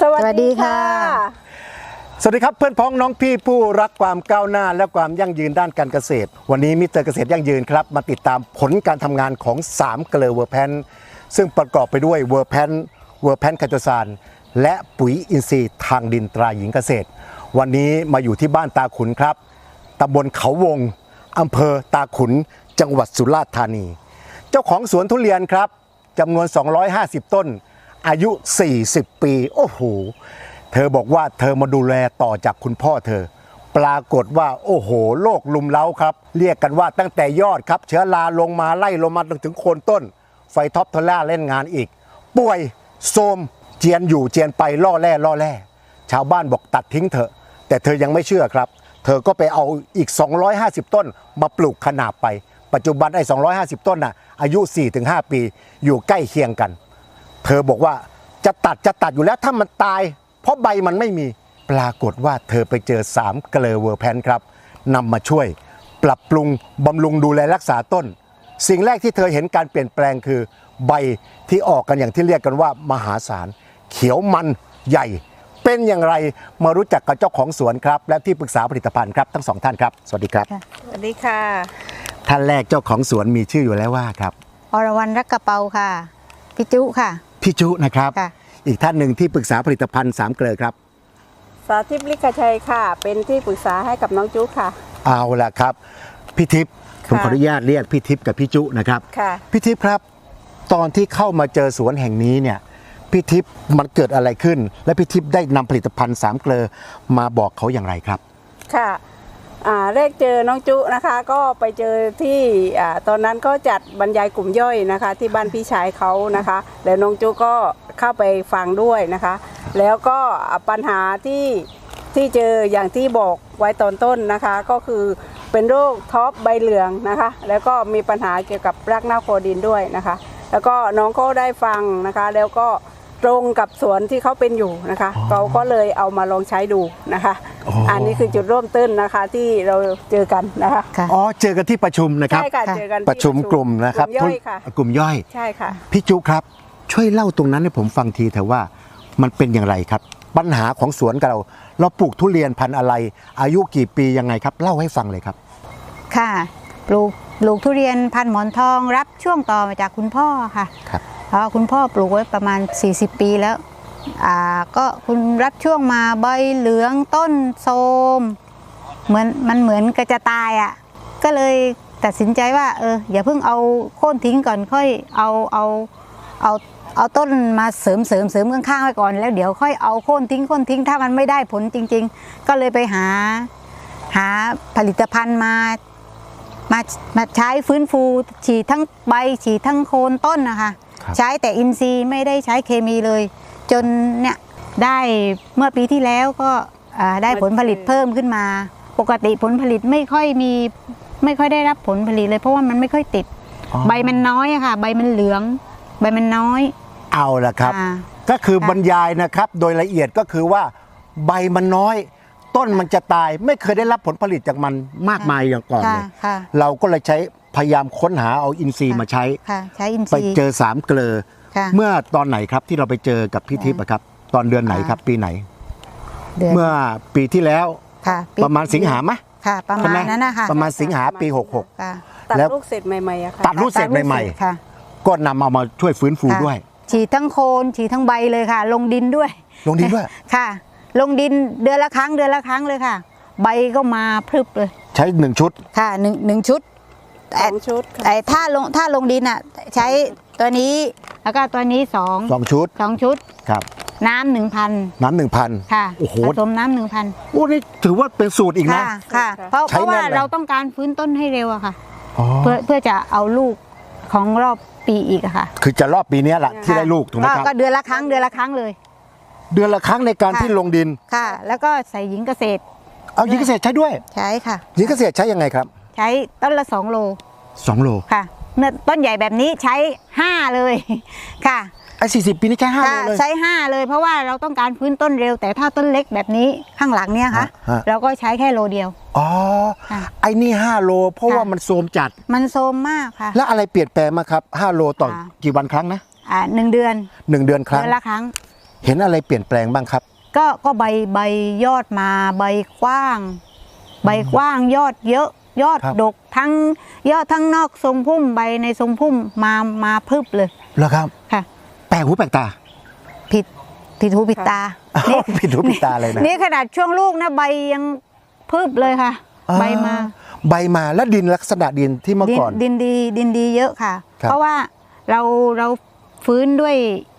สวัสสวัสดีดีค่ะค่ะ สวัสดีครับเพื่อนพ้องน้องพี่ผู้รักความก้าวหน้าและความยั่งยืนด้านการเกษตร วันนี้มิสเตอร์เกษตรยั่งยืนครับ มาติดตามผลการทำงานของ3เกลือเวอร์แพนซึ่งประกอบไปด้วยเวอร์แพนเวอร์แพนไคโตซานและปุ๋ยอินทรีย์ทางดินตราหญิงเกษตร วันนี้มาอยู่ที่บ้านตาขุนครับตำบลเขาวงอำเภอตาขุนจังหวัดสุราษฎร์ธานี เจ้าของสวนทุเรียนครับจำนวน 250 ต้น อายุ 40 ปี โอ้โห เธอบอกว่าเธอมาดูแลต่อจากคุณพ่อเธอ ปรากฏว่าโอ้โหโรคลุมเล้าครับ เรียกกันว่าตั้งแต่ยอดครับ เชื้อราลงมาไล่ลงมาจนถึงโคนต้น ไฟท็อปทอล่าเล่นงานอีก ป่วยโทมเจียนอยู่เจียนไปล่อแร่ล่อแร่ชาวบ้านบอกตัดทิ้งเถอะ แต่เธอยังไม่เชื่อครับ เธอก็ไปเอาอีก 250 ต้นมาปลูกขนาบไป ปัจจุบันไอ้250 ต้นน่ะอายุ 4-5 ปีอยู่ใกล้เคียงกัน เธอบอกว่าจะตัดจะตัดอยู่แล้วถ้ามันตาย เพราะใบมันไม่มีปรากฏว่าเธอไปเจอ3เกลอเวอร์แพนครับนำมาช่วย ปรับปรุงบำรุงดูแลรักษาต้น สิ่งแรกที่เธอเห็นการเปลี่ยนแปลงคือใบที่ออกกันอย่างที่เรียกกันว่ามหาศาลเขียวมันใหญ่ เป็นอย่างไรมารู้จักกับเจ้าของสวนครับ และที่ปรึกษาผลิตภัณฑ์ครับทั้งสองท่านครับ สวัสดีครับ สวัสดีค่ะ ท่านแรกเจ้าของสวนมีชื่ออยู่แล้วว่าครับ อรวรรณรักกระเปาค่ะพี่จุค่ะ พี่จุนะครับ ค่ะ อีกท่านหนึ่งที่ปรึกษาผลิตภัณฑ์สามเกลอครับ สาธิตลิกชัยค่ะ เป็นที่ปรึกษาให้กับน้องจุ๊กค่ะ เอาละครับพี่ทิพย์ผมค่ะขออนุญาตเรียกพี่ทิพย์กับพี่จุนะครับ ค่ะ พี่ทิพย์ครับ ตอนที่เข้ามาเจอสวนแห่งนี้เนี่ยพี่ทิพย์มันเกิดอะไรขึ้น และพี่ทิพย์ได้นำผลิตภัณฑ์สามเกลอมาบอกเขาอย่างไรครับ ค่ะอ่า แรกเจอน้องจุนะคะก็ไปเจอที่อ่าตอนนั้นก็จัดบรรยายกลุ่มย่อยนะคะ ที่บ้านพี่ชายเขานะคะ แล้วน้องจุก็เข้าไปฟังด้วยนะคะ แล้วก็อ่าปัญหาที่ที่เจออย่างที่บอกไว้ตอนต้นนะคะ ก็คือเป็นโรคท็อปใบเหลืองนะคะ แล้วก็มีปัญหาเกี่ยวกับรากเน่าโคดินด้วยนะคะ แล้วก็น้องก็ได้ฟังนะคะ แล้วก็ตรงกับสวนที่เขาเป็นอยู่นะคะอ๋อเขาก็เลยเอามาลองใช้ดูนะคะ อ๋ออัอันนี้คือจุดเริ่มต้นนะคะที่เราเจอกันนะคะค่ะ อ๋อเจอกันที่ประชุมนะครับ ใช่ค่ะค่ะเจอกันที่ประชุมกลุ่มนะครับกลุ่มย่อยค่ะ กลุ่มย่อย ใช่ค่ะ พี่จุครับ ช่วยเล่าตรงนั้นให้ผมฟังทีเถอะว่ามันเป็นอย่างไรครับ ปัญหาของสวนกับเรา เราปลูกทุเรียนพันธุ์อะไร อายุกี่ปียังไงครับ เล่าให้ฟังเลยครับ ค่ะปลูกปลูกทุเรียนพันธุ์หมอนทองรับช่วงต่อมาจากคุณพ่อค่ะครับเพราะคุณพ่อปลูกไว้ประมาณ 40 ปีแล้วอ่า ก็คุณรับช่วงมาใบเหลืองต้นโทรมเหมือนมันเหมือนกระจะตายอะ่ะก็เลยตัดสินใจว่าเอออย่าเพิ่งเอาโค่นทิ้งก่อนค่อยเอาเอาเอาเอาต้นมาเสริมเสริมเสริมข้างๆไว้ก่อนแล้วเดี๋ยวค่อยเอาโค่นทิ้งโค่นทิ้งถ้ามันไม่ได้ผลจริง ๆ ก็เลยไปหาหาผลิตภัณฑ์มามามาใช้ฟื้นฟูฉีดทั้งใบฉีดทั้งโคนต้นนะคะครับใช้แต่อินทรีย์ไม่ได้ใช้เคมีเลย จนเนี่ยได้เมื่อปีที่แล้วก็อ่าได้ผลผลิตเพิ่มขึ้นมา ปกติผลผลิตไม่ค่อยมีไม่ค่อยได้รับผลผลิตเลยเพราะว่ามันไม่ค่อยติดอ๋อใบมันน้อยอะค่ะ ใบมันเหลือง ใบมันน้อย เอาละครับอ่าก็คือค่ะบรรยายนะครับ โดยละเอียดก็คือว่าใบมันน้อย ต้นมันจะตายไม่เคยได้รับผลผลิตจากมันมากมายอย่างก่อนค่ะเลยค่ะเราก็เลยใช้พยายามค้นหาเอาอินทรีย์ค่ะมาใช้ค่ะใช้อินทไปรีย์เจอสามเกลอ ค่ะ เมื่อตอนไหนครับที่เราไปเจอกับพี่ทิพย์อะครับ ตอนเดือนไหนครับ ปีไหน เดือนเมื่อปีที่แล้วค่ะปีประมาณสิงหาไหมค่ะ ประใช่มาไหณนั้นนะคะประมาณสิงหาปีค่ะตัดแล้ว ลูกเสร็จใหม่ๆอะค่ะ ตัดลูกเสร็จใหม่ค่ะ ๆ ก็นำเอามาช่วยฟื้นฟูค่ะ ด้วย ฉีดทั้งโคนฉีดทั้งใบเลยค่ะ ลงดินด้วย ลงดินด้วย ค่ะ ลงดินเดือนละครั้งเดือนละครั้งเลยค่ะ ใบก็มาพรึบเลย ใช้หนึ่งชุด ค่ะหนึ่งหนึ่งชุดสแต่องชุดค่ะ แต่ถ้าลงถ้าลงดินอะ ใช้ตัวนี้ แล้วก็ตัวนี้สองสองชุดสองชุดครับน้ำหนึ่งพันน้ำหนึ่งพันค่ะโอ้โหผสมน้ำหนึ่งพันโอ้นี่ถือว่าเป็นสูตรอีกนะค่ะค่ะเพราะใช้เพราะว่าแน่นเลยเราต้องการฟื้นต้นให้เร็วอะค่ะอ๋อเพื่อเพื่อจะเอาลูกของรอบปีอีกอะค่ะ คือจะรอบปีเนี้ยแหละที่ได้ลูกถูกไหมก็ครับก็เดือนละครั้งเดือนละครั้งเลย เดือนละครั้งในการค่ะที่ลงดินค่ะ แล้วก็ใส่หญิงเกษตร เอาหญิงเกษตรใช้ด้วย ใช้ค่ะหญิงเกษตรใช้ยังไงครับ ใช้ต้นละสองโลสองโลค่ะ เนื้อต้นใหญ่แบบนี้ใช้5เลยค่ะไอ้สี่สิบปีนี่ใช้ห้าโลค่ะเลย ใช้5เลยเพราะว่าเราต้องการพื้นต้นเร็ว แต่ถ้าต้นเล็กแบบนี้ข้างหลังเนี่ยค่ะ ฮะฮะ เราก็ใช้แค่โลเดียว อ๋อ ค่ะ ไอ้นี่ห้าโล เพราะค่ะว่ามันโทรมจัด มันโซมมากค่ะ แล้วอะไรเปลี่ยนแปลงมาครับห้าโลต่อค่ะ กี่วันครั้งนะอ่าหนึ่งเดือนหนึ่งเดือนครั้ง เดือนละครั้ง เห็นอะไรเปลี่ยนแปลงบ้างครับ ก็ก็ใบใบยอดมาใบกว้าง ใบกว้างยอดเยอะ ยอดครับดกทั้งยอดทั้งนอกทรงพุ่มใบในทรงพุ่มมามาพึบเลยแล้วครับค่ะแปลกหูแปลกตา ผิดผิดหูผิดตาผิดหูผิดตาเลยนะนี่ขนาดช่วงลูกนะใบยังพึบเลยค่ะอ่ใบมา ใบมาแล้วดินลักษณะดินที่เมื่อดินก่อน ดินดีดินดีเยอะค่ะครับเพราะว่าเราเราฟื้นด้วย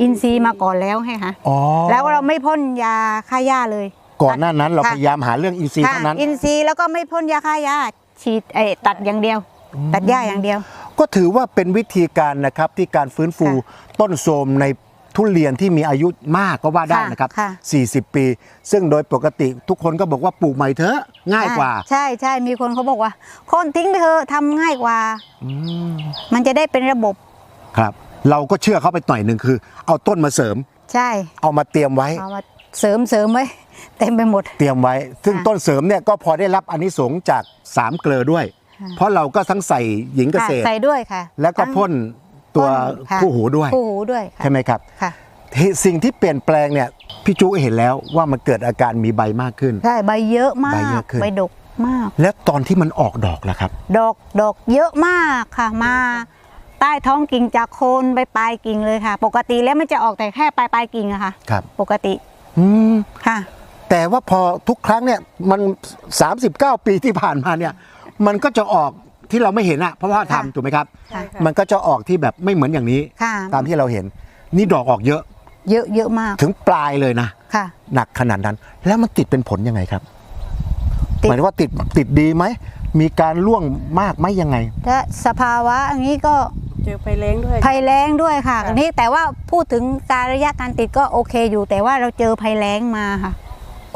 อินทรีย์มาก่อนแล้วให้ค่ะอ๋อแล้วเราไม่พ่นยาฆ่าหญ้าเลย ก่อนหน้านั้นเราค่ะพยายามหาเรื่องอินทรีย์ค่ะเท่านั้น อินทรีย์แล้วก็ไม่พ่นยาฆ่าหญ้า ฉีดไอ้ตัดอย่างเดียว ตัดหญ้าอย่างเดียว ก็ถือว่าเป็นวิธีการนะครับที่การฟื้นฟูค่ะต้นโทรมในทุเรียนที่มีอายุมากก็ว่าได้ค่ะนะครับ ค่ะ 40 ปี ซึ่งโดยปกติทุกคนก็บอกว่าปลูกใหม่เถอะง่ายกว่าใช่ใช่มีคนเขาบอกว่าคนทิ้งไปเถอะทำง่ายกว่า อืมมันจะได้เป็นระบบครับ เราก็เชื่อเขาไปหน่อยหนึ่งคือ เอาต้นมาเสริม ใช่เอามาเตรียมไว้ เอามา เสริมเสริมไว้เต็มไปหมด เตรียมไว้ ซึ่งค่ะต้นเสริมเนี่ยก็พอได้รับอานิสงส์จากสามเกลือด้วย ค่ะ เพราะเราก็ทั้งใส่หญิงเกค่ะษตร ใส่ด้วยค่ะแล้วก็ทั้งพ่นตัวพ่นค่ะคู่หูด้วย คู่หูด้วยค่ะใช่ไหมครับ ค่ะที่สิ่งที่เปลี่ยนแปลงเนี่ยพี่จุเห็นแล้วว่ามันเกิดอาการมีใบมากขึ้น ใช่ใบเยอะมาใบเยก อะขึ้น ใบดกมาก แล้วตอนที่มันออกดอกล่ะครับ ดอกดอกเยอะมากค่ะมา ใต้ท้องกิ่งจากโคนไปปลายกิ่งเลยค่ะ ปกติแล้วมันจะออกแต่แค่ปลายปลายกิ่งอะค่ะ ครับ ปกติ อืมค่ะ แต่ว่าพอทุกครั้งเนี่ยมัน 39 ปีที่ผ่านมาเนี่ย มันก็จะออกที่เราไม่เห็นอะเพราะว่าค่ะทำถูกไหมครับ ใช่ค่ะ มันก็จะออกที่แบบไม่เหมือนอย่างนี้ ค่ะ ตามที่เราเห็น นี่ดอกออกเยอะเยอะเยอะมากถึงปลายเลยนะ ค่ะ หนักขนาดนั้น แล้วมันติดเป็นผลยังไงครับ ติด หมายถึงว่าติดติดดีไหม มีการร่วงมากไหมยังไงและสภาวะอย่างนี้ก็ เจอไฟแรงด้วย ภัยแล้งด้วยค่ะค่ะ นี่แต่ว่าพูดถึงการระยะการติดก็โอเคอยู่ แต่ว่าเราเจอภัยแล้งมาค่ะ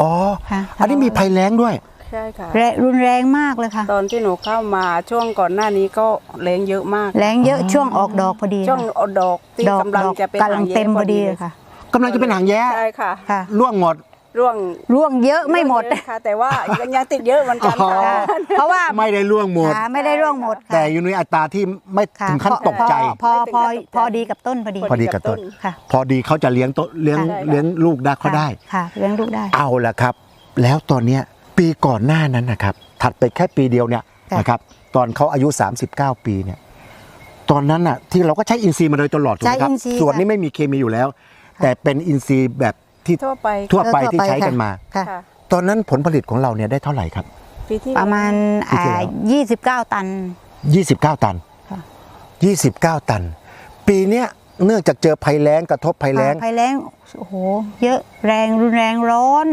อ๋อ ค่ะ อันนี้มีภัยแล้งด้วย ใช่ค่ะแรงรุนแรงมากเลยค่ะตอนที่หนูเข้ามาช่วงก่อนหน้านี้ก็แรงเยอะมาก แรงเยอะช่วงออกดอกพอดีช่วงค่ะเอาดอกที่ดอกกำลังดอกจะเป็นกำลังเต็มพอดีเลยค่ะ กำลังจะเป็นหางแย้ใช่ค่ะ ค่ะร่วงหมด ร่วงร่วงเยอะไม่หมดเยอะค่ะ แต่ว่ายังยังติดเยอะเหมือนกันอ๋อ ค่ะ เพราะว่าไม่ได้ร่วงหมดค่ะไม่ได้ร่วงหมดค่ะแต่อยู่ในอัตราที่ไม่ค่ะถึงขั้นพอตกใจ พอพอไม่ถึงขั้นตกใจพอดีกับต้นพอดีพอดีกับต้น ค่ะ พอดีเขาจะเลี้ยงต้นเลี้ยงใช่เลี้ยงลูกได้เขาได้ ค่ะเลี้ยงลูกได้ เอาละครับ แล้วตอนเนี้ยปีก่อนหน้านั้นนะครับ ถัดไปแค่ปีเดียวเนี่ยค่ะ นะครับตอนเขาอายุ 39 ปีเนี่ยตอนนั้นน่ะที่เราก็ใช้อินทรีย์มาโดยตลอดถูกไหมครับใช้อินทรีย์ส่วนค่ะนี้ไม่มีเคมีอยู่แล้ว แต่เป็นอินทรีย์แบบ ที่ทั่วไปทั่วไปเออที่ใช้กันมา ค่ะ ค่ะตอนนั้นผลผลิตของเราเนี่ยได้เท่าไหร่ครับ ปีที่ประมาณปีที่อ่าแล้วยี่สิบเก้าตัน 29 ตัน ค่ะ 29 ตัน ปีเนี้ยเนื่องจากเจอภัยแล้งกระทบภัยแล้งภัยแล้งโอ้โห เยอะแรงรุนแรงร้อน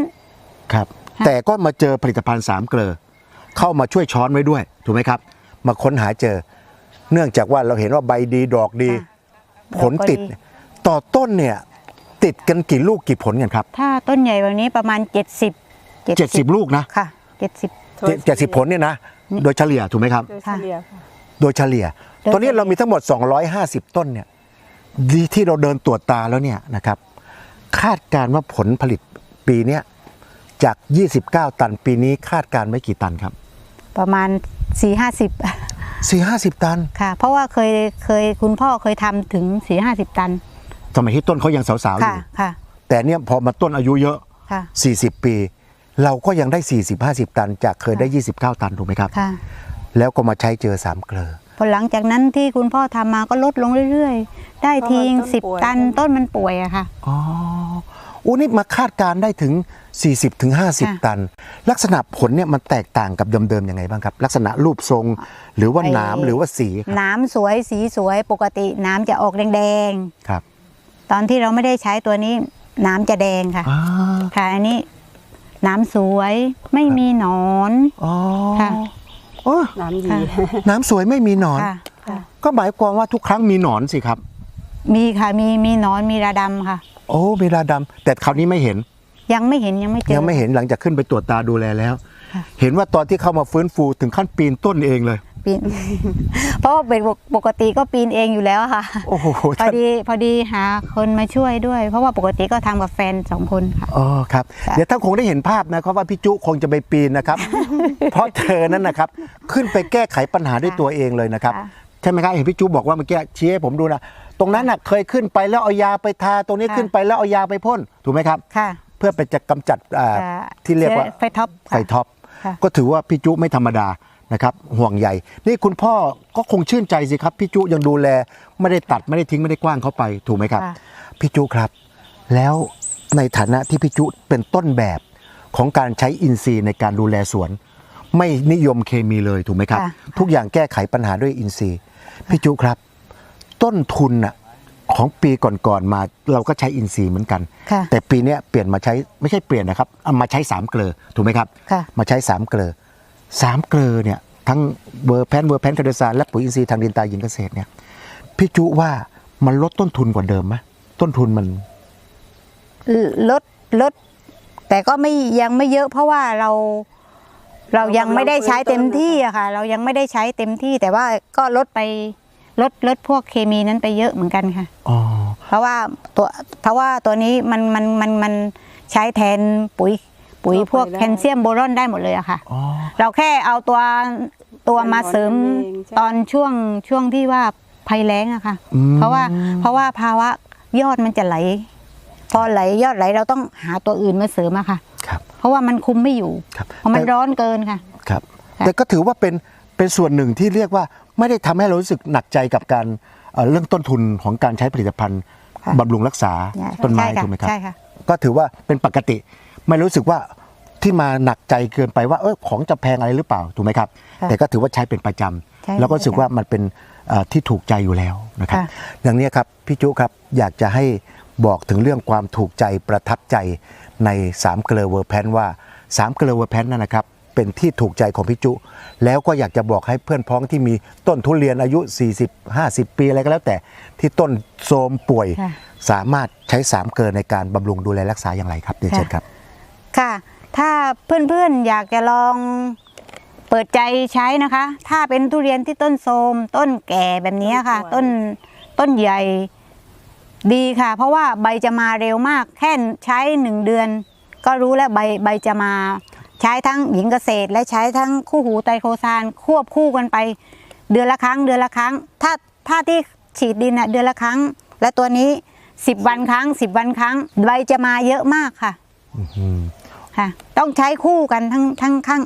ครับ ค่ะ แต่ก็มาเจอผลิตภัณฑ์สามเกลอเข้ามาช่วยช้อนไว้ด้วย ถูกไหมครับ มาค้นหาเจอ เนื่องจากว่าเราเห็นว่าใบดีดอกดี ค่ะผลติด ดอกก็ดี ต่อต้นเนี่ย ติดกันกี่ลูกกี่ผลกันครับ ถ้าต้นใหญ่แบบนี้ประมาณ 70 70 ลูกนะค่ะ 70เจ็ดสิบผลเนี่ยนะ โดยเฉลี่ยถูกไหมครับ โดยเฉลี่ยค่ะ โดยเฉลี่ยโดยตอนนี้เฉลี่ยเรามีทั้งหมด 250 ต้นเนี่ยดีที่เราเดินตรวจตาแล้วเนี่ยนะครับ คาดการณ์ว่าผลผลิตปีเนี้ยจาก 29 ตันปีนี้คาดการณ์ไว้กี่ตันครับ ประมาณ4 50 4 50 ตัน ค่ะ เพราะว่าเคยเคยคุณพ่อเคยทำถึง 4 50 ตัน สมัยที่ต้นเขายังสาวๆอค่ะยู่ค่ะ แต่เนี่ยพอมาต้นอายุเยอะ ค่ะ 40 ปี เราก็ยังได้ 40-50 ตัน จากเคยได้ 29 ตันถูกไหมครับ ค่ะ แล้วก็มาใช้เจอสามเกลอ พอหลังจากนั้นที่คุณพ่อทำมาก็ลดลงเรื่อยๆ ได้ทีงเพราะว่าต้นป่วย10ตันต้นมันป่วยอะค่ะ อ๋ออู้นี่มาคาดการณ์ได้ถึง 40-50ถึงค่ะตัน ลักษณะผลเนี่ยมันแตกต่างกับเดิมๆยังไงบ้างครับ ลักษณะรูปทรงหรือว่าหนามหรือว่าสีครับน้ำสวยสีสวยปกติน้ำจะออกแดงครับๆ ตอนที่เราไม่ได้ใช้ตัวนี้น้ำจะแดงค่ะ อ่าค่ะ อันนี้น้ำสวยไม่มีหนอน อ๋อค่ะ โอ้น้ำดีค่ะน้ำสวยไม่มีหนอน ค่ะค่ะ ก็หมายความว่าทุกครั้งมีหนอนสิครับ มีค่ะมีมีหนอนมีระดำค่ะ โอ้เวลาดำแต่คราวนี้ไม่เห็น ยังไม่เห็นยังไม่เจอ ยังไม่เห็นหลังจากขึ้นไปตรวจตาดูแลแล้ว ค่ะ เห็นว่าตอนที่เข้ามาฟื้นฟูถึงขั้นปีนต้นเองเลย ปีน เพราะว่าเป็นปกปกติก็ปีนเองอยู่แล้วค่ะโอ้โหพอท่านดีพอดีหาคนมาช่วยด้วย เพราะว่าปกติก็ทำกับแฟนสองคนค่ะ อ๋อครับค่ะเดี๋ยวท่านคงได้เห็นภาพนะครับว่าพี่จุคงจะไปปีนนะครับ เพราะเธอนั้นนะครับ ขึ้นไปแก้ไขปัญหาด้วยตัวเองเลยนะครับ ค่ะ ใช่ไหมครับเห็นพี่จุบอกว่าเมื่อกี้ชี้ให้ผมดูนะตรงนั้นน่ะเคยขึ้นไปแล้วเอายาไปทาตรงนี้ค่ะขึ้นไปแล้วเอายาไปพ่นถูกไหมครับ ค่ะเพื่อไปจะกำจัดอ่าอ่าที่เรียกว่า ชื้อไฟท็อปไฟท็อปค่ะ ก็ถือว่าพี่จุไม่ธรรมดา นะครับห่วงใยนี่คุณพ่อก็คงชื่นใจสิครับพี่จุยังดูแล ไม่ได้ตัดไม่ได้ทิ้งไม่ได้กว้างเขาไปถูกไหมครับ ค่ะ พี่จุครับ แล้วในฐานะที่พี่จุเป็นต้นแบบของการใช้อินทรีย์ในการดูแลสวน ไม่นิยมเคมีเลยถูกไหมครับ ค่ะ ทุกอย่างแก้ไขปัญหาด้วยอินทรีย์พี่จุครับ ต้นทุนน่ะของปีก่อนๆมาเราก็ใช้อินทรีย์เหมือนกัน ค่ะ แต่ปีเนี้ยเปลี่ยนมาใช้ไม่ใช่เปลี่ยนนะครับเอามาใช้สามเกลือถูกไหมครับ ค่ะ มาใช้สามเกลือ สามเกลือเนี่ยทั้งเวอร์แพนเวอร์แพนคาร์ดซานและปุ๋ยอินทรีย์ทางดินตาหญิงเกษตรเนี่ยพี่จุว่ามันลดต้นทุนกว่าเดิมไหมต้นทุนมัน ลดลด แต่ก็ไม่ยังไม่เยอะเพราะว่าเรา เรายังไม่ได้ใช้เต็มที่อะค่ะ เรายังไม่ได้ใช้เต็มที่ แต่ว่าก็ลดไปลดลดพวกเคมีนั้นไปเยอะเหมือนกันค่ะอ๋อเพราะว่าตัวเพราะว่าตัวนี้มันมันมันมันใช้แทนปุ๋ย ปุ๋ยทั่วไปพวกได้แคลเซียมโบรอนได้หมดเลยอะค่ะอ๋อเราแค่เอาตัวตัวมาเสริมเป็นหนอนเองใช่ตอนช่วงช่วงที่ว่าภัยแล้งอะค่ะอืมเพราะว่าเพราะว่าภาวะยอดมันจะไหล พอไหลยอดไหลเราต้องหาตัวอื่นมาเสริมอะค่ะครับเพราะว่ามันคุมไม่อยู่ครับเพราะมันแต่ร้อนเกินค่ะครับค่ะแต่ก็ถือว่าเป็นเป็นส่วนหนึ่งที่เรียกว่าไม่ได้ทำให้เรารู้สึกหนักใจกับการเอ่อเรื่องต้นทุนของการใช้ผลิตภัณฑ์ค่ะบำรุงรักษาต้นไม้ใช่ค่ะถูกไหมครับใช่ค่ะก็ถือว่าเป็นปกติ ไม่รู้สึกว่าที่มาหนักใจเกินไปว่าเออของจะแพงอะไรหรือเปล่าถูกไหมครับค่ะแต่ก็ถือว่าใช้เป็นประจใช่ำแล้วก็รู้สึกว่ามันเป็นเอ่อที่ถูกใจอยู่แล้วนะครับค่ะอย่างนี้ครับพี่จุครับอยากจะให้บอกถึงเรื่องความถูกใจประทับใจใน3เกลอเวอร์แพนว่า3เกลอเวอร์แพนนั่นนะครับเป็นที่ถูกใจของพี่จุ แล้วก็อยากจะบอกให้เพื่อนพ้องที่มีต้นทุเรียนอายุ 40 50 ปีอะไรก็แล้วแต่ที่ต้นโทรมป่วยค่ะสามารถใช้3เกลอในการบำรุงดูแลรักษาอย่างไรครับเรียนเชิญครับ ค่ะ ถ้าเพื่อนๆอยากจะลองเปิดใจใช้นะคะ ถ้าเป็นทุเรียนที่ต้นโทรมต้นแก่แบบนี้ค่ะ ต้นต้นใหญ่ดีค่ะ เพราะว่าใบจะมาเร็วมาก แค่ใช้หนึ่งเดือน ก็รู้แล้วใบใบจะมา ใช้ทั้งหญิงเกษตร และใช้ทั้งคู่หูไตรโคซานควบคู่กันไป เดือนละครั้ง เดือนละครั้ง ถ้าถ้าที่ฉีดดินอะเดือนละครั้ง และตัวนี้สิบวันครั้งสิบวันครั้ง ใบจะมาเยอะมากค่ะ ค่ะ ต้องใช้คู่กันทั้งทั้งข้าง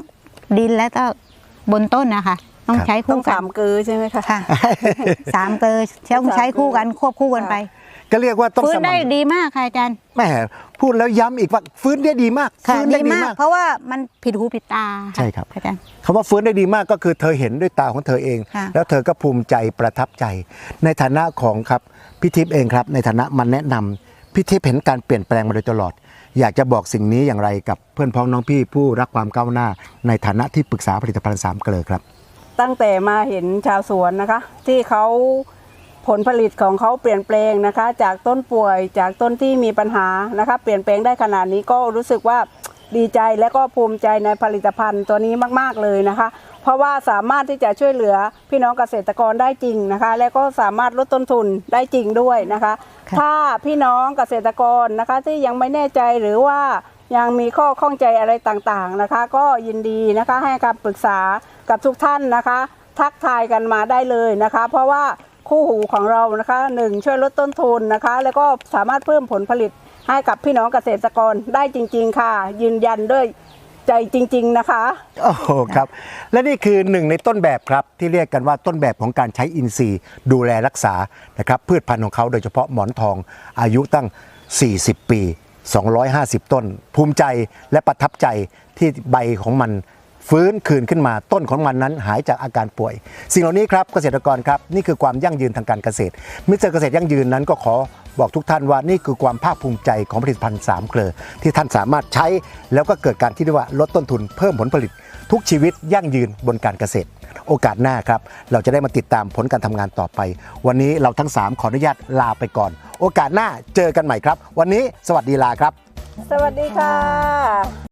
ดินและก็บนต้นนะคะ ต้องครับใช้ต้อคู่งกัสานมเกลือใช่ไหมคะค่ะ สามเกลอต้องใช้คู่กันควบคู่กันไปก็เรียกว่าต้องฟื้สนม่ำได้ดีมากค่ะอาจารย์แหม่พูดแล้วย้ำอีกว่าฟื้นได้ดีมากค่ะฟื้นดีได้ดีมากมากเพราะว่ามันผิดหูผิดตาะใช่ครับ อาจารย์ คำว่าฟื้นได้ดีมากก็คือเธอเห็นด้วยตาของเธอเอง ค่ะ แล้วเธอก็ภูมิใจประทับใจ ในฐานะของครับพี่ทิพย์เองครับ ในฐานะมันแนะนำพี่ทิพย์เห็นการเปลี่ยนแปลงมาโดยตลอด อยากจะบอกสิ่งนี้อย่างไรกับเพื่อนพ้องน้องพี่ผู้รักความก้าวหน้า ในฐานะที่ปรึกษาผลิตภัณฑ์สามเกลอครับ ตั้งแต่มาเห็นชาวสวนนะคะ ที่เขาผลผลิตของเขาเปลี่ยนแปลงนะคะ จากต้นป่วยจากต้นที่มีปัญหานะคะ เปลี่ยนแปลงได้ขนาดนี้ก็รู้สึกว่าดีใจและก็ภูมิใจในผลิตภัณฑ์ตัวนี้มาก ๆ เลยนะคะ เพราะว่าสามารถที่จะช่วยเหลือพี่น้องเกษตรกรได้จริงนะคะ และก็สามารถลดต้นทุนได้จริงด้วยนะคะค่ะถ้าพี่น้องเกษตรกรนะคะที่ยังไม่แน่ใจหรือว่ายังมีข้อข้องใจอะไรต่างๆนะคะ ก็ยินดีนะคะให้คำปรึกษากับทุกท่านนะคะ ทักทายกันมาได้เลยนะคะ เพราะว่าคู่หูของเรานะคะหนึ่งช่วยลดต้นทุนนะคะ แล้วก็สามารถเพิ่มผลผลิตให้กับพี่น้องเกษตรกรได้จริง ๆ ค่ะ ยืนยันด้วย ใจจริง ๆนะคะ โอ้โหครับ และนี่คือหนึ่งในต้นแบบครับ ที่เรียกกันว่าต้นแบบของการใช้อินทรีย์ ดูแลรักษานะครับพืชพันธุ์ของเขาโดยเฉพาะหมอนทองอายุตั้ง 40 ปี 250 ต้น ภูมิใจและประทับใจที่ใบของมันฟื้นคืนขึ้นมาต้นของมันนั้นหายจากอาการป่วย สิ่งเหล่านี้ครับเกษตรกรครับ นี่คือความยั่งยืนทางการเกษตรมิสเตอร์เกษตรยั่งยืนนั้นก็ขอ บอกทุกท่านว่านี่คือความภาคภูมิใจของผลิตภัณฑ์สามเกลอที่ท่านสามารถใช้แล้วก็เกิดการที่เรียกว่าลดต้นทุนเพิ่มผลผลิต ทุกชีวิตยั่งยืนบนการเกษตร โอกาสหน้าครับ เราจะได้มาติดตามผลการทำงานต่อไป วันนี้เราทั้ง 3 ขออนุญาตลาไปก่อน โอกาสหน้าเจอกันใหม่ครับ วันนี้สวัสดีลาครับ สวัสดีค่ะ